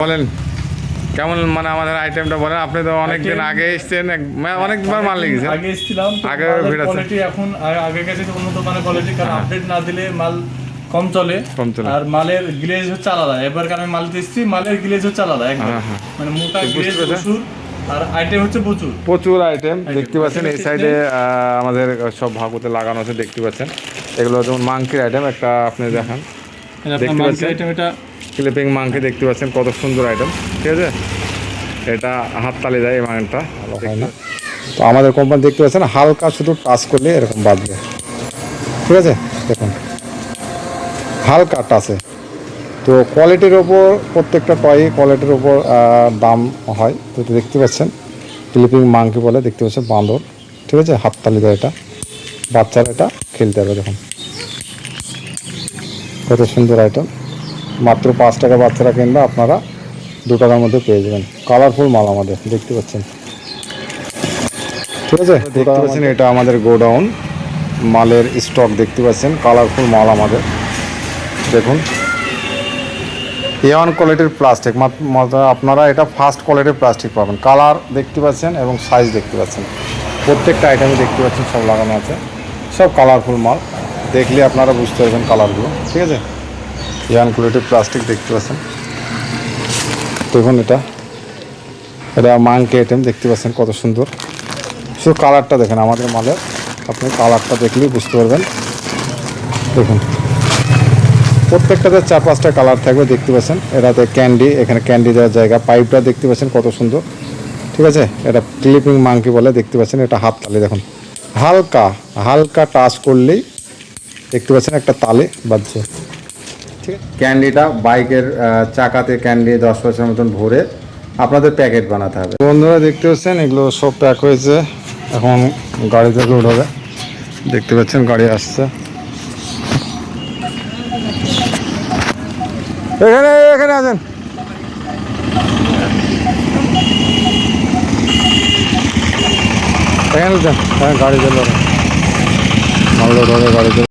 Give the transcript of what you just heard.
বলেন কেমন মানে আমাদের আইটেমটা বলেন? আপনি তো অনেকদিন Item- আগে এসছেন মানে অনেকবার মাল লেগেছে আগে এসেছিলাম আগে ভিড় আছে। কোয়ালিটি এখন আগে গেছে উন্নত মানের কোয়ালিটি কারণ হ্যাঁ। আপডেট না দিলে মাল কম চলে। কম চলে। আর মালের গ্লেজ হচ্ছে আলাদা। এবার কারণ আমি মাল দিচ্ছি মালের গ্লেজ হচ্ছে আলাদা একদম। হ্যাঁ, হ্যাঁ। মানে মোটা গ্লেজ প্রচুর আর আইটেম হচ্ছে প্রচুর। প্রচুর আইটেম দেখতে পাচ্ছেন এই সাইডে আমাদের সব ভাগুতে লাগানো আছে দেখতে পাচ্ছেন। এগুলো যেমন মাংকির আইটেম একটা আপনি দেখান। দেখতে পাচ্ছেন? ক্লিপিং মাংকি দেখতে পাচ্ছেন কত সুন্দর আইটেম ঠিক আছে? এটা হাততালি দেয় এই মাংটা হয় না? তো আমাদের কোম্পানি দেখতে পাচ্ছেন হালকা শুধু টাচ করলে এরকম বাঁধবে ঠিক আছে? দেখুন। হালকা টাচে তো কোয়ালিটির ওপর প্রত্যেকটা টয় কোয়ালিটির ওপর আহ, দাম হয়। তো দেখতে পাচ্ছেন ক্লিপিং মাংকি বলে দেখতে পাচ্ছেন বাঁদর। ঠিক আছে? হাততালি দেয় এটা। বাচ্চারা এটা খেলতে পারবে দেখুন। কত সুন্দর আইটেম মাত্র পাঁচ টাকা বাচ্চারা কিনলে আপনারা দু টাকার মধ্যে পেয়ে যাবেন। কালারফুল মাল আমাদের দেখতে পাচ্ছেন। ঠিক আছে? দেখতে পাচ্ছেন এটা আমাদের গোডাউন। মালের স্টক দেখতে পাচ্ছেন কালারফুল মাল আমাদের। দেখুন। এ ওয়ান কোয়ালিটির প্লাস্টিক আপনারা এটা ফার্স্ট কোয়ালিটির প্লাস্টিক পাবেন। কালার দেখতে পাচ্ছেন এবং সাইজ দেখতে পাচ্ছেন। প্রত্যেকটা আইটেমে দেখতে পাচ্ছেন সব লাগানো আছে। সব কালারফুল মাল। দেখলে আপনারা বুঝতে পারবেন কালারগুলো, ঠিক আছে? এ ওয়ান কোয়ালিটির প্লাস্টিক দেখতে পাচ্ছেন। দেখুন এটা। এটা মাংকে আইটেম দেখতে পাচ্ছেন কত সুন্দর। শুধু কালারটা দেখেন, আমাদের মালের। আপনি কালারটা দেখলেই বুঝতে পারবেন। দেখুন। প্রত্যেকটাতে চার পাঁচটা কালার থাকবে দেখতে পাচ্ছেন। এটাতে ক্যান্ডি, এখানে ক্যান্ডি দেওয়ার জায়গা। পাইপটা দেখতে পাচ্ছেন কত সুন্দর। ঠিক আছে? এটা ক্লিপিং মাংকি বলে দেখতে পাচ্ছেন। এটা হাত তালে, দেখুন। হালকা হালকা টাচ করলেই দেখতে পাচ্ছেন একটা তালে বাজছে। ঠিক আছে? ক্যান্ডিটা বাইকের চাকাতে ক্যান্ডি দশ বছরের মতন ভরে আপনাদের প্যাকেট বানাতে হবে। বন্ধুরা দেখতে পাচ্ছেন এগুলো সব প্যাক হয়েছে। এখন গাড়িতে লোড হবে দেখতে পাচ্ছেন গাড়ি আসছে। এখানে এখানে আছেন এখানে যান হ্যাঁ গাড়ি লোড